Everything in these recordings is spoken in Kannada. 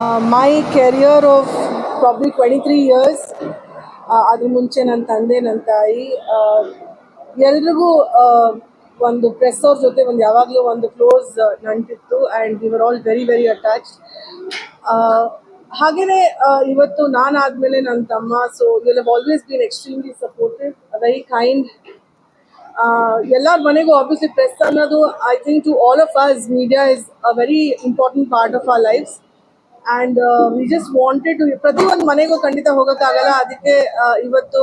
My career of probably twenty three years ಅದ್ರ ಮುಂಚೆ ನನ್ನ ತಂದೆ ನನ್ನ ತಾಯಿ ಎಲ್ರಿಗೂ ಒಂದು ಪ್ರೆಸ್ ಅವ್ರ ಜೊತೆ ಒಂದು ಯಾವಾಗಲೂ ಒಂದು close ನಂಟಿತ್ತು and are all very very attach ಹಾಗೆಯೇ ಇವತ್ತು ನಾನಾದ್ಮೇಲೆ ನನ್ನ ತಮ್ಮ so you have always been extremely supportive very kind ಎಲ್ಲರ ಮನೆಗೂ ಆಬ್ವಿಯಸ್ಲಿ ಪ್ರೆಸ್ ಅನ್ನೋದು I think to all of us media is a very important part of our lives and we just wanted to ಪ್ರತಿಯೊಂದು ಮನೆಗೂ ಖಂಡಿತ ಹೋಗೋಕ್ಕಾಗಲ್ಲ. ಅದಕ್ಕೆ ಇವತ್ತು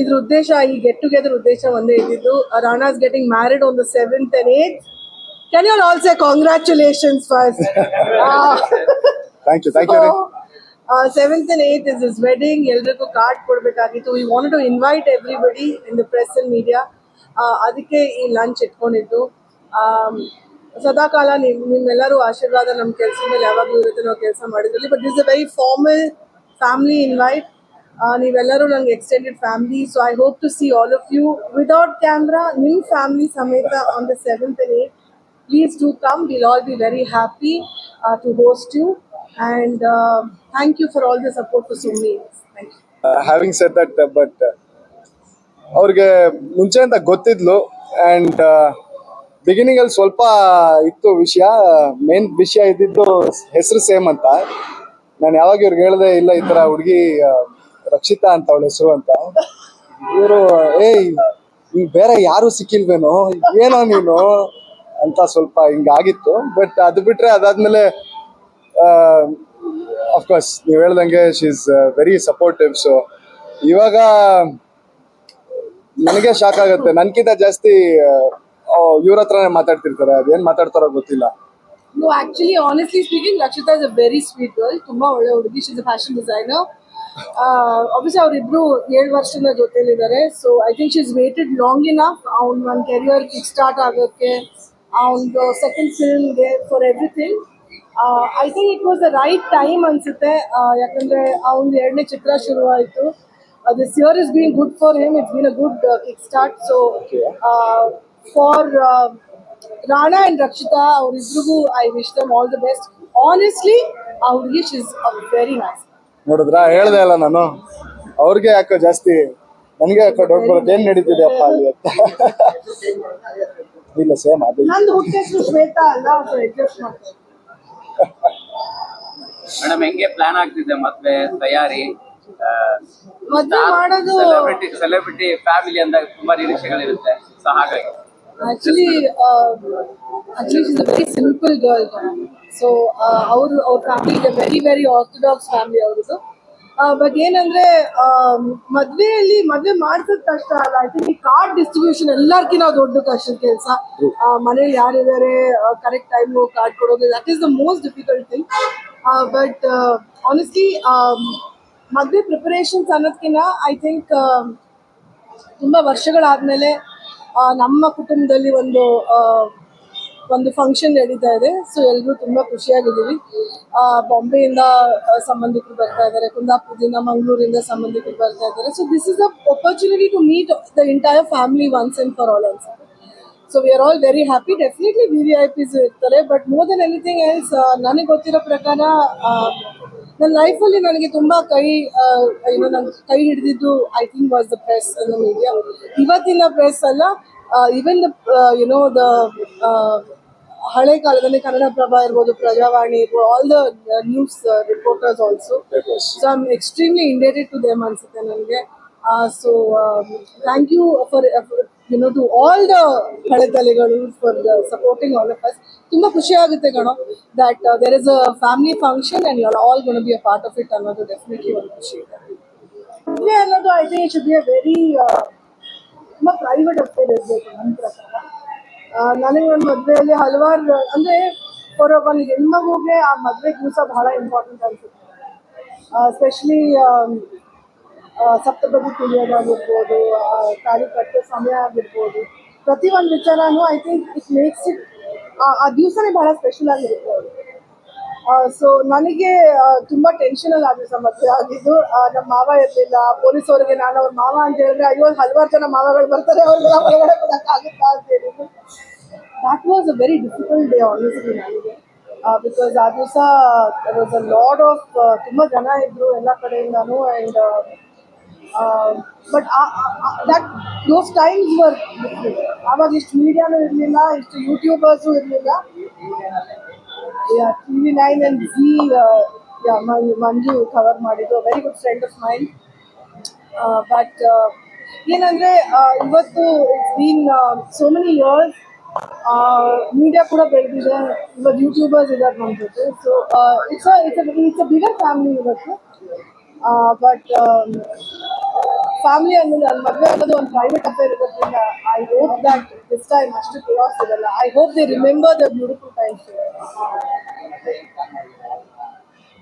ಇದ್ರ ಉದ್ದೇಶ ಈ ಗೆಟ್ ಟುಗೆದರ್ ಉದ್ದೇಶ ಒಂದೇ ಇದ್ದಿದ್ದು. Rana's getting married on the seventh and eighth can you also congratulations first thank you thank you ರೀ seventh and eighth is is wedding ಎಲ್ರಿಗೂ ಕಾರ್ಡ್ ಕೊಡಬೇಕಾಗಿತ್ತು. We want to invite everybody in the press and media ಅದಕ್ಕೆ ಈ ಲಂಚ್ ಇಟ್ಕೊಂಡಿದ್ದು. ಆಮ್, ಸದಾಕಾಲ ನಿಮ್ ನಿಮ್ಮೆಲ್ಲರೂ ಆಶೀರ್ವಾದ ನಮ್ಮ ಕೆಲಸ ಮೇಲೆ ಯಾವಾಗಲೂ ಇರುತ್ತೆ ನಾವು ಕೆಲಸ ಮಾಡಿದ್ರಲ್ಲಿ. But this a very formal family invite ನೀವೆಲ್ಲರೂ ನಂಗೆ extended family so I hope to see all of you without camera ನಿಮ್ಮ ಫ್ಯಾಮಿಲಿ ಸಮೇತ on the seventh and eighth please do come will all be very happy to host you you. Thank you for all the support to you. Having set that but ಅವ್ರಿಗೆ ಮುಂಚೆ ಅಂತ ಗೊತ್ತಿದ್ಲು ಆ್ಯಂಡ್ ಬಿಗಿನಿಂಗ್ ಅಲ್ಲಿ ಸ್ವಲ್ಪ ಇತ್ತು ವಿಷಯ. ಮೇನ್ ವಿಷಯ ಇದ್ದಿದ್ದು ಹೆಸರು ಸೇಮ್ ಅಂತ. ನಾನು ಯಾವಾಗ ಇವ್ರಿಗೆ ಹೇಳ್ದೆ, ಇಲ್ಲ ಈ ತರ ಹುಡುಗಿ ರಕ್ಷಿತಾ ಅಂತ ಅವಳ ಹೆಸರು ಅಂತ. ಇವರು, ಏಯ್ ಹಿಂಗ್ ಬೇರೆ ಯಾರು ಸಿಕ್ಕಿಲ್ವೇನೋ? ಏನೋ ನೀನು? ಅಂತ ಸ್ವಲ್ಪ ಹಿಂಗಾಗಿತ್ತು ಬಟ್ ಅದು ಬಿಟ್ರೆ ಅದಾದ್ಮೇಲೆ ಅಫ್ಕೋರ್ಸ್ ನೀವು ಹೇಳ್ದಂಗೆ she is very supportive so ಇವಾಗ, ನನಗೆ ಶಾಕ್ ಆಗುತ್ತೆ. ನನ್ಕಿಂತ ಜಾಸ್ತಿ ಇವ್ರ ಹತ್ರನೇ ಮಾತಾಡ್ತಿರ್ತಾರೆ ಅದೇನ್ ಮಾತಾಡ್ತಾರೋ ಗೊತ್ತಿಲ್ಲ. No, actually, honestly speaking, Rakshita is a very sweet girl. ತುಂಬಾ ಒಳ್ಳೆ ಹುಡುಗಿ. She's a fashion designer obviously ಅವರಿಬ್ರು ಏಳು ವರ್ಷದ ಜೊತೆಲಿದ್ದಾರೆ. So I think she's waited long enough ಅವ್ನ ಒಂದು ಕೆರಿಯರ್ ಕಿಕ್ ಸ್ಟಾರ್ಟ್ ಆಗೋಕ್ಕೆ ಅವ್ನದು second ಫಿಲ್ಮ್ಗೆ for everything I think it was the right time ಅನ್ಸುತ್ತೆ. ಯಾಕಂದ್ರೆ ಅವ್ನ ಎರಡನೇ ಚಿತ್ರ ಶುರುವಾಯಿತು. This year is been good for him it's been a good kick start so for Rana and Rakshita ಅವರಿಬ್ರಿಗೂ I wish them all the best honestly ಆ ಹುಡುಗಿ ಇಸ್ ವೆರಿ ನೈಸ್ ನೋಡಿದ್ರಾ? ಹೇಳ್ದೆ ಅಲ್ಲ ನಾನು. ಅವ್ರಿಗೆ ಯಾಕೋ ಜಾಸ್ತಿ ನನಗೆ ಯಾಕೋ ಡೌಟ್ ಬರುತ್ತೆ ಏನ್ ನಡೀತಿದೆ ಅಪ್ಪ ಅಲ್ಲಿ ಅಂತ. ಇಲ್ಲ ಸೇಮ್ ಅದು. ನಂದು ಹುಟ್ಟೆ ಹೆಸರು ಶ್ವೇತಾ ಅಲ್ಲ ಸೊ ಅಡ್ಜಸ್ಟ್ ಮಾಡ್ತಾರೆ. ಮೇಡಮ್ ಹೆಂಗೆ ಪ್ಲಾನ್ ಆಗ್ತಿದೆ ಮತ್ತೆ ತಯಾರಿ? ಮದ್ವೆ ಮಾಡೋದು ಸೆಲೆಬ್ರಿಟಿ ಸೆಲೆಬ್ರಿಟಿ ಫ್ಯಾಮಿಲಿ ಅಂದಾಗ ತುಂಬಾ ನಿರೀಕ್ಷೆಗಳಿರುತ್ತೆ. ಸೊ ಹಾಗಾಗಿ. Actually actually is a very simple girl so ಅವರು ಅವ್ರ ಫ್ಯಾಮಿಲಿ ಇದೆ ವೆರಿ ವೆರಿ ಆರ್ಥೋಡಾಕ್ಸ್ ಫ್ಯಾಮಿಲಿ ಅವ್ರದ್ದು. ಬಟ್ ಏನಂದ್ರೆ ಮದ್ವೆಯಲ್ಲಿ ಮದ್ವೆ ಮಾಡ್ಸೋದ್ ಕಷ್ಟ ಅಲ್ಲ. ಐ ತಿಂಕ್ ಈ ಕಾರ್ಡ್ ಡಿಸ್ಟ್ರಿಬ್ಯೂಷನ್ ಎಲ್ಲರ್ಕಿನ ದೊಡ್ಡ ಕಷ್ಟದ ಕೆಲಸ. ಮನೇಲಿ ಯಾರಿದ್ದಾರೆ ಕರೆಕ್ಟ್ ಟೈಮ್ ಕಾರ್ಡ್ ಕೊಡೋದು that is the most difficult thing but honestly ಮದ್ವೆ ಪ್ರಿಪರೇಷನ್ಸ್ ಅನ್ನೋದ್ಕಿನ್ನ ಐ ಥಿಂಕ್ ತುಂಬ ವರ್ಷಗಳಾದಮೇಲೆ ನಮ್ಮ ಕುಟುಂಬದಲ್ಲಿ ಒಂದು ಒಂದು ಫಂಕ್ಷನ್ ನಡೀತಾ ಇದೆ. ಸೊ ಎಲ್ಲರೂ ತುಂಬ ಖುಷಿಯಾಗಿದ್ದೀವಿ. ಬಾಂಬೆಯಿಂದ ಸಂಬಂಧಿಕರು ಬರ್ತಾ ಇದ್ದಾರೆ. ಕುಂದಾಪುರದಿಂದ, ಮಂಗಳೂರಿಂದ ಸಂಬಂಧಿಕರು ಬರ್ತಾ ಇದ್ದಾರೆ. So this is a opportunity to meet the entire family once and for all ಅನ್ಸ್ so we are all very happy definitely we we I ಪಿಸ್ ಇರ್ತಾರೆ. But more than anything else ನನಗೆ ಗೊತ್ತಿರೋ ಪ್ರಕಾರ ನನ್ನ ಲೈಫಲ್ಲಿ ನನಗೆ ತುಂಬ ಕೈ ಏನೋ ನನ್ನ ಕೈ ಹಿಡಿದಿದ್ದು I think was the press ಅನ್ನೋ ಮೀಡಿಯಾ ಇವತ್ತಿನ ಪ್ರೆಸ್ ಅಲ್ಲ even the you know the ಹಳೆ ಕಾಲದಲ್ಲಿ ಕನ್ನಡಪ್ರಭ ಇರ್ಬೋದು ಪ್ರಜಾವಾಣಿ ಇರ್ಬೋದು all the news reporters also so I am extremely indebted to them ಅನ್ಸುತ್ತೆ ನನಗೆ. So thank you for you know to all the ಹಳೆ ತಲೆಗಳು for supporting all of us ತುಂಬ ಖುಷಿ ಆಗುತ್ತೆ ಕಣೋ that there is a family function and you are all ಗುಣ be a part of it ಅನ್ನೋದು ಡೆಫಿನೆಟ್ಲಿ ಒಂದು ಖುಷಿ ಇದೆ ಮದುವೆ ಅನ್ನೋದು I think should be a very ತುಂಬ ಪ್ರೈವೇಟ್ ಅಫೇರ್ ಇರಬೇಕು ನನ್ನ ಪ್ರಕಾರ ನನಗೆ ಒಂದು ಮದುವೆಯಲ್ಲಿ ಹಲವಾರು ಅಂದರೆ ಫಾರ್ ಒಂದು ಹೆಣ್ಮಗುಗೆ ಆ ಮದುವೆ ದಿವಸ ಬಹಳ ಇಂಪಾರ್ಟೆಂಟ್ ಅನ್ಸುತ್ತೆ ಸ್ಪೆಷಲಿ ಸಪ್ತಪದಿ ತಿಳಿಯೋದಾಗಿರ್ಬೋದು ಆ, ತಾಳಿ ಕಟ್ಟೋ ಸಮಯ ಆಗಿರ್ಬೋದು ಪ್ರತಿ ಒಂದು ವಿಚಾರನೂ I think it makes it ಆ ದಿವಸನೇ ಬಹಳ ಸ್ಪೆಷಲ್ ಆಗಿರುತ್ತೆ ಅವರು ಸೊ ನನಗೆ ತುಂಬ ತುಂಬಾ ಟೆನ್ಷನ್ ಅಲ್ಲಿ ಆದ ಸಮಸ್ಯೆ ಆಗಿದ್ದು ನಮ್ಮ ಮಾವ ಇರಲಿಲ್ಲ ಪೊಲೀಸ್ ಅವರಿಗೆ ನಾನು ಅವ್ರ ಮಾವ ಅಂತ ಹೇಳಿದ್ರೆ ಅಯ್ಯೋ ಹಲವಾರು ಜನ ಮಾವಗಳು ಬರ್ತಾರೆ ಅವ್ರಿಗೆಲ್ಲ ಹೊರಗಡೆ ಕೊಡೋಕ್ಕಾಗುತ್ತಾ ಅಂತ ಹೇಳಿದ್ರು. That was a very difficult day honestly ನನಗೆ. ಬಿಕಾಸ್ ಆ ದಿವಸ ವಾಸ್ ಅ ಲಾಡ್ ಆಫ್ ತುಂಬಾ ಜನ ಇದ್ರು ಎಲ್ಲ ಕಡೆಯಿಂದಾನು and but that those times were ಆವಾಗ ಇಷ್ಟು ಮೀಡಿಯಾನು ಇರಲಿಲ್ಲ ಇಷ್ಟು ಯೂಟ್ಯೂಬರ್ಸು ಇರಲಿಲ್ಲ T V nine and G Manju cover ಮಾಡಿದ್ದು very good friend of mine but ಏನಂದ್ರೆ ಆ, ಇವತ್ತು it's been so many years media ಕೂಡ ಬೆಳೆದಿದೆ ಇವತ್ತು ಯೂಟ್ಯೂಬರ್ಸ್ ಇದ್ದಾರೆ ನಮ್ಮ ಜೊತೆ. So it's it's it's a bigger family ಇವತ್ತು. ಬಟ್ ಫ್ಯಾಮಿಲಿ ಅನ್ನೋದು ನನ್ನ ಮದುವೆ ಅನ್ನೋದು ಒಂದು ಪ್ರೈವೇಟ್ ಅಫೇರ್ ಇರೋದ್ರಿಂದ I hope that this time ಅಷ್ಟು ಕ್ಲಾಸ್ ಇರಲ್ಲ. I hope they remember the beautiful times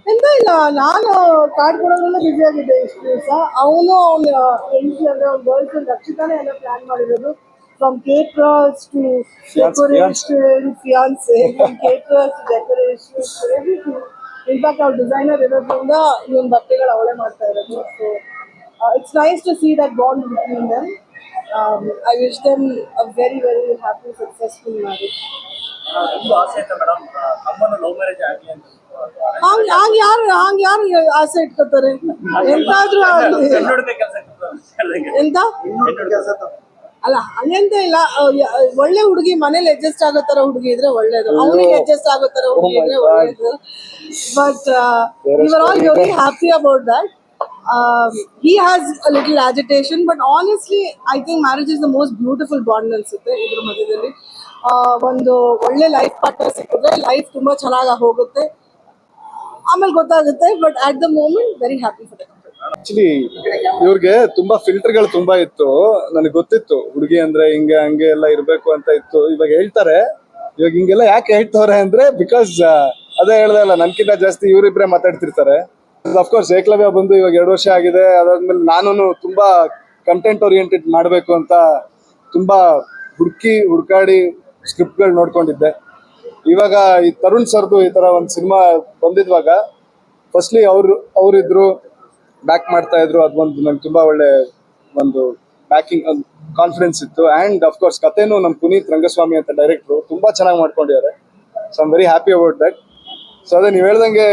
ಎಂತ ಇಲ್ಲ ನಾನು ಕಾರ್ಡ್ ಕೊಡೋದ್ರಲ್ಲೇ ಬ್ಯುಸಿ ಆಗಿದ್ದೆ ಇಷ್ಟು ದಿವಸ. ಅವನು ಅವನ ಹೆಂಡತಿ ಅಂದ್ರೆ ಅವ್ನ ಗರ್ಲ್ ಫ್ರೆಂಡ್ ರಕ್ಷಿತಾನೇ ಎಲ್ಲ ಪ್ಲಾನ್ ಮಾಡಿರೋದು. From caterers to decoration fiance from caterers decoration everything in fact ಅವ್ರ ಡಿಸೈನರ್ ಇರೋದ್ರಿಂದ ಇವನ್ ಬಟ್ಟೆಗಳು ಅವಳೇ ಮಾಡ್ತಾ ಇರೋದು so it's nice to see that bond between them I wish them a very very happy successful marriage ಒಂದು ಆಸೆ ಐತೆ ಮೇಡಮ್ ಅಮ್ಮನ ಲವ್ ಮ್ಯಾರೇಜ್ ಆಗಲಿ ಅಂತ ಹಂಗ್ ಹಂಗ್ ಯಾರು ಹಂಗ್ ಯಾರು ಆಸೆ ಇಟ್ಕೋತಾರೆ ಎಂತಾದ್ರೂ ಆಗ್ಲಿ ಹೆಣ್ಣುಡ್ದೆ ಕೆಲಸ ಎಂತ ಅಲ್ಲ ಹಂಗೆಂತ ಇಲ್ಲ ಒಳ್ಳೆ ಹುಡುಗಿ ಮನೇಲಿ ಅಡ್ಜಸ್ಟ್ ಆಗೋ ತರ ಹುಡುಗಿ ಇದ್ರೆ ಒಳ್ಳೇದು. ಅವನಿಗೆ ಅಡ್ಜಸ್ಟ್ ಆಗೋ ತರ ಹುಡುಗಿ ಇದ್ರೆ ಒಳ್ಳೇದು. But ಇವರ್ all very happy about that he has little agitation but honestly I think marriage is the most beautiful bond ಅನ್ಸುತ್ತೆ ಇದ್ರ ಮಧ್ಯದಲ್ಲಿ. ಒಂದು ಒಳ್ಳೆ ಲೈಫ್ ಪಾರ್ಟ್ನರ್ ಸಿಕ್ಕಿದ್ರೆ ಲೈಫ್ ತುಂಬಾ ಚೆನ್ನಾಗಿ ಹೋಗುತ್ತೆ. ಆಮೇಲೆ ಗೊತ್ತಾಗುತ್ತೆ but at the moment very happy for the actually ಇವ್ರಿಗೆ ತುಂಬಾ ಫಿಲ್ಟರ್ಗಳು ತುಂಬಾ ಇತ್ತು. ನನಗೆ ಗೊತ್ತಿತ್ತು. ಹುಡುಗಿ ಅಂದ್ರೆ ಹಿಂಗೆ, ಹಂಗೆ ಎಲ್ಲ ಇರ್ಬೇಕು ಅಂತ ಇತ್ತು. ಇವಾಗ ಹೇಳ್ತಾರೆ. ಇವಾಗ ಹಿಂಗೆಲ್ಲ ಯಾಕೆ ಹೇಳ್ತವ್ರೆ ಅಂದ್ರೆ ಬಿಕಾಸ್ ಅದೇ ಹೇಳ್ದೆ ಅಲ್ಲ, ನನ್ಕಿಂತ ಜಾಸ್ತಿ ಇವರಿಬ್ರೆ ಮಾತಾಡ್ತಿರ್ತಾರೆ. ಅಫ್ಕೋರ್ಸ್ ಏಕಲವ್ಯ ಬಂದು ಇವಾಗ ಎರಡು ವರ್ಷ ಆಗಿದೆ. ಅದಾದ್ಮೇಲೆ ನಾನು ತುಂಬಾ ಕಂಟೆಂಟ್ ಓರಿಯೆಂಟೆಡ್ ಮಾಡಬೇಕು ಅಂತ ತುಂಬಾ ಹುಡುಕಿ, ಹುಡ್ಕಾಡಿ ಸ್ಕ್ರಿಪ್ಟ್ಗಳು ನೋಡ್ಕೊಂಡಿದ್ದೆ. ಇವಾಗ ಈ ತರುಣ್ ಸರ್ದು ಈ ತರ ಒಂದು ಸಿನಿಮಾ ಬಂದಿದ್ವಾಗ ಫಸ್ಟ್ಲಿ ಅವ್ರು, ಅವರಿದ್ರು ಬ್ಯಾಕ್ ಮಾಡ್ತಾ ಇದ್ರು ಅದೊಂದು ನಂಗೆ ತುಂಬಾ ಒಳ್ಳೆ ಒಂದು ಬ್ಯಾಕಿಂಗ್ ಕಾನ್ಫಿಡೆನ್ಸ್ ಇತ್ತು. ಅಂಡ್ ಅಫ್ಕೋರ್ಸ್ ಕಥೆನೂ ನಮ್ಮ ಪುನೀತ್ ರಂಗಸ್ವಾಮಿ ಅಂತ ಡೈರೆಕ್ಟ್ರು ತುಂಬಾ ಚೆನ್ನಾಗಿ ಮಾಡ್ಕೊಂಡಿದ್ದಾರೆ. So I'm very happy about that so ಅದೇ ನೀವು ಹೇಳ್ದಂಗೆ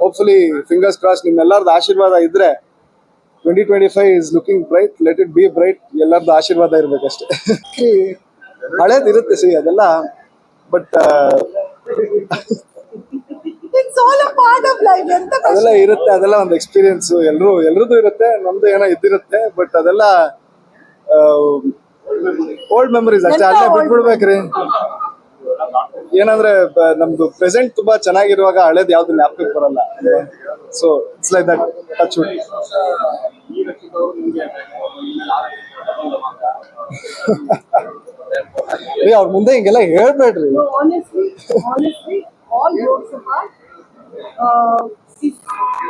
ಹೋಪ್ಫುಲಿ ಫಿಂಗರ್ಸ್ ಕ್ರಾಸ್ ನಿಮ್ಮೆಲ್ಲರದ್ದು ಆಶೀರ್ವಾದ ಇದ್ರೆ twenty twenty five is looking bright let it be bright ಎಲ್ಲರದ್ದು ಆಶೀರ್ವಾದ ಇರ್ಬೇಕಷ್ಟೇ. ಹಳೇದಿರುತ್ತೆ ಸಿ ಅದೆಲ್ಲ but it's all a part of life ಎಂತ ಅದೆಲ್ಲ ಇರುತ್ತೆ ಅದೆಲ್ಲ ಒಂದು ಎಕ್ಸ್ಪೀರಿಯನ್ಸ್ ಎಲ್ಲರೂ ಎಲ್ಲರದು ಇರುತ್ತೆ ನಮ್ದು ಏನೋ ಇದ್ದಿರುತ್ತೆ ಬಟ್ ಅದೆಲ್ಲ ಓಲ್ಡ್ ಮೆಮರೀಸ್ ಅಷ್ಟೇ. ಅಲ್ಲೇ ಬಿಟ್ಬಿಡ್ಬೇಕ್ರಿ. ಏನಂದ್ರೆ ನಮ್ದು ಪ್ರೆಸೆಂಟ್ ತುಂಬಾ ಚೆನ್ನಾಗಿರುವಾಗ ಹಳೇದ್ ಯಾವ್ದು ಜ್ಞಾಪಕಕ್ಕೆ ಬರಲ್ಲ. So it's like that touch ಏ ಅವ್ರ ಮುಂದೆ ಹಿಂಗೆಲ್ಲ ಹೇಳ್ಬೇಡ್ರಿ.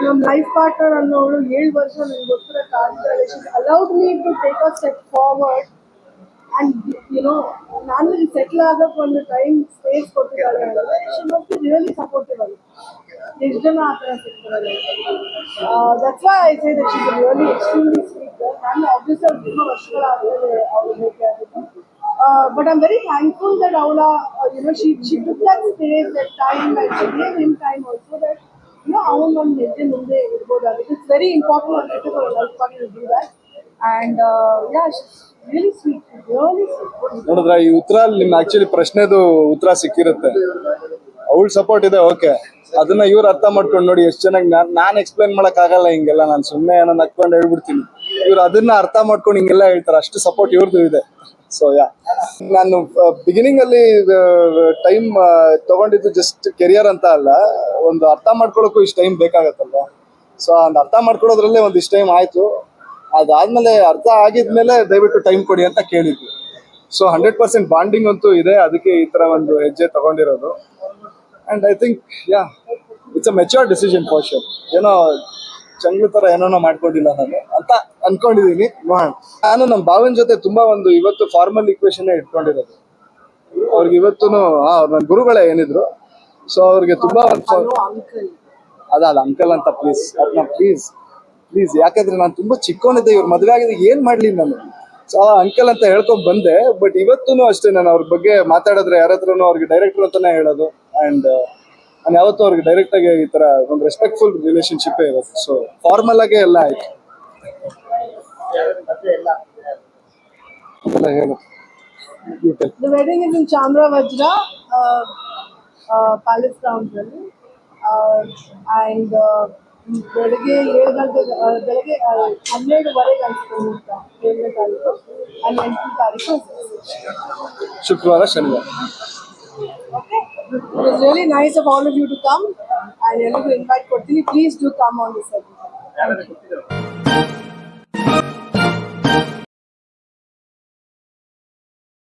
ನಮ್ಮ ಲೈಫ್ ಪಾರ್ಟ್ನರ್ ಅನ್ನೋಳು ಏಳು ವರ್ಷ ನನಗೆ ಗೊತ್ತಿರೋ ಕಾಲದಲ್ಲಿ allowed me to take a step forward and you know ನಾನು ಸೆಟ್ಲ್ ಆಗಕ್ಕೆ ಒಂದು ಟೈಮ್ ಸ್ಪೇಸ್ ಕೊಟ್ಟಿದ್ದಾಳೆ ಅಂದರೆ she must be really supportive ಆಗಿ ಎಷ್ಟು ಜನ ಆ ಥರ ಸಿಗ್ತಾರೆ? That's why I say that she really extremely sweet ನಾನು ಆಬ್ವಿಯಸ್ ಅವ್ರು ತುಂಬ ವರ್ಷಗಳಾದಮೇಲೆ ಅವಳು ಭೇಟಿ ಆಗಿದ್ದು but I'm very thankful that ಅವಳ you know she that took that space that time and she gave him time also that you know ಅವನು ಒಂದು ಹೆಜ್ಜೆ ಮುಂದೆ ಇರ್ಬೋದಾಗಿದೆ ಇಟ್ಸ್ ವೆರಿ ಇಂಪಾರ್ಟೆಂಟ್ ಅಂತ for life partner do that and yeah really sweet really sweet ನೋಡಿದ್ರ ಈ ಉತ್ತರ ನಿಮ್ಮ ಆಕ್ಚುಲಿ ಪ್ರಶ್ನೆದು ಉತ್ತರ ಸಿಕ್ಕಿರುತ್ತೆ. ಅವಳ ಸಪೋರ್ಟ್ ಇದೆ ಓಕೆ ಅದನ್ನ ಇವ್ರು ಅರ್ಥ ಮಾಡ್ಕೊಂಡು ನೋಡಿ ಎಷ್ಟು ಚೆನ್ನಾಗಿ ನಾನು, ನಾನ್ ಎಕ್ಸ್ಪ್ಲೈನ್ ಮಾಡಕ್ ಆಗಲ್ಲ ಹಿಂಗೆಲ್ಲ, ನಾನು ಸುಮ್ಮನೆ ಏನೋ ನಕ್ಕೊಂಡು ಹೇಳ್ಬಿಡ್ತೀನಿ. ಇವ್ರು ಅದನ್ನ ಅರ್ಥ ಮಾಡ್ಕೊಂಡು ಹಿಂಗೆಲ್ಲ ಹೇಳ್ತಾರೆ, ಅಷ್ಟು ಸಪೋರ್ಟ್ ಇವ್ರದ್ದು ಇದೆ. ಸೊ ಯಾ ನಾನು ಬಿಗಿನಿಂಗ್ ಅಲ್ಲಿ ಟೈಮ್ ತಗೊಂಡಿದ್ದು ಜಸ್ಟ್ ಕೆರಿಯರ್ ಅಂತ ಅಲ್ಲ. ಒಂದು ಅರ್ಥ ಮಾಡ್ಕೊಳಕ್ಕೂ ಇಷ್ಟು ಟೈಮ್ ಬೇಕಾಗತ್ತಲ್ವಾ? ಸೊ ಒಂದು ಅರ್ಥ ಮಾಡ್ಕೊಳ್ಳೋದ್ರಲ್ಲೇ ಒಂದಿಷ್ಟು ಟೈಮ್ ಆಯ್ತು. ಅದಾದ್ಮೇಲೆ ಅರ್ಥ ಆಗಿದ್ಮೇಲೆ ದಯವಿಟ್ಟು ಟೈಮ್ ಕೊಡಿ ಅಂತ ಕೇಳಿದ್ವಿ. ಸೊ ಹಂಡ್ರೆಡ್ ಪರ್ಸೆಂಟ್ ಬಾಂಡಿಂಗ್ ಅಂತೂ ಇದೆ. ಅದಕ್ಕೆ ಈ ತರ ಒಂದು ಹೆಜ್ಜೆ ತಗೊಂಡಿರೋದು. And I think yeah it's a mature decision for sure ಏನೋ ಚಂಗ್ಲ ತರ ಏನೋ ಮಾಡ್ಕೊಂಡಿಲ್ಲ ನಾನು ಅಂತ ಅನ್ಕೊಂಡಿದೀನಿ. ನೋಡೋಣ. ನಾನು ನಮ್ಮ ಭಾವನ ಜೊತೆ ತುಂಬಾ ಒಂದು ಇವತ್ತು ಫಾರ್ಮಲ್ ಇಕ್ವೇಶನ್ ಇಟ್ಕೊಂಡಿರೋದು. ಅವ್ರಿಗೆ ಇವತ್ತು ನನ್ನ ಗುರುಗಳೇ ಏನಿದ್ರು. ಸೊ ಅವ್ರಿಗೆ ತುಂಬಾ ಅದಲ್ಲ ಅಂಕಲ್ ಅಂತ ಪ್ಲೀಸ್ ಅದನ್ನ ಪ್ಲೀಸ್ ಪ್ಲೀಸ್ ಯಾಕಂದ್ರೆ ನಾನು ತುಂಬಾ ಚಿಕ್ಕವನಿದ್ದೆ ಇವ್ರ ಮದುವೆ ಆಗಿದೆ ಏನ್ ಮಾಡ್ಲಿ ನಾನು? ಸೊ ಅಂಕಲ್ ಅಂತ ಹೇಳ್ಕೊಂಡ್ ಬಂದೆ ಬಟ್ ಇವತ್ತೂ ಅಷ್ಟೇ ನಾನು ಅವ್ರ ಬಗ್ಗೆ ಮಾತಾಡಿದ್ರೆ ಯಾರ ಹತ್ರನೂ ಅವ್ರಿಗೆ ಡೈರೆಕ್ಟರ್ ಅಂತಾನೆ ಹೇಳೋದು. ಅಂಡ್ ನಾನು ಯಾವತ್ತೂ ಅವ್ರಿಗೆ ಡೈರೆಕ್ಟ್ ಆಗಿ ಈ ತರ ಒಂದು ರೆಸ್ಪೆಕ್ಟ್ಫುಲ್ ರಿಲೇಶನ್ಶಿಪ್ ಇರುತ್ತೆ ಸೊ ಫಾರ್ಮಲ್ ಆಗೇ ಎಲ್ಲ ಆಯ್ತು. ಹೇಳು. The wedding is in Chandra Vajra uh, uh, Palace Grounds ಅಲ್ಲಿ. uh, and uh, ಬೆಳಗ್ಗೆ ಏಳು ಗಂಟೆ ಆ, ಬೆಳಗ್ಗೆ ಆ, ಹನ್ನೆರಡುವರೆಗೆ ಅನ್ಸುತ್ತೆ ಮುಹೂರ್ತ ಏಳನೇ ತಾರೀಕು ಹನ್ನೆಂಟನೇ ತಾರೀಕು. ಶುಕ್ರವಾರ ಶನಿವಾರ. It was really nice of all of you to come. and I really invite Kotini. Please do come on this. Everything.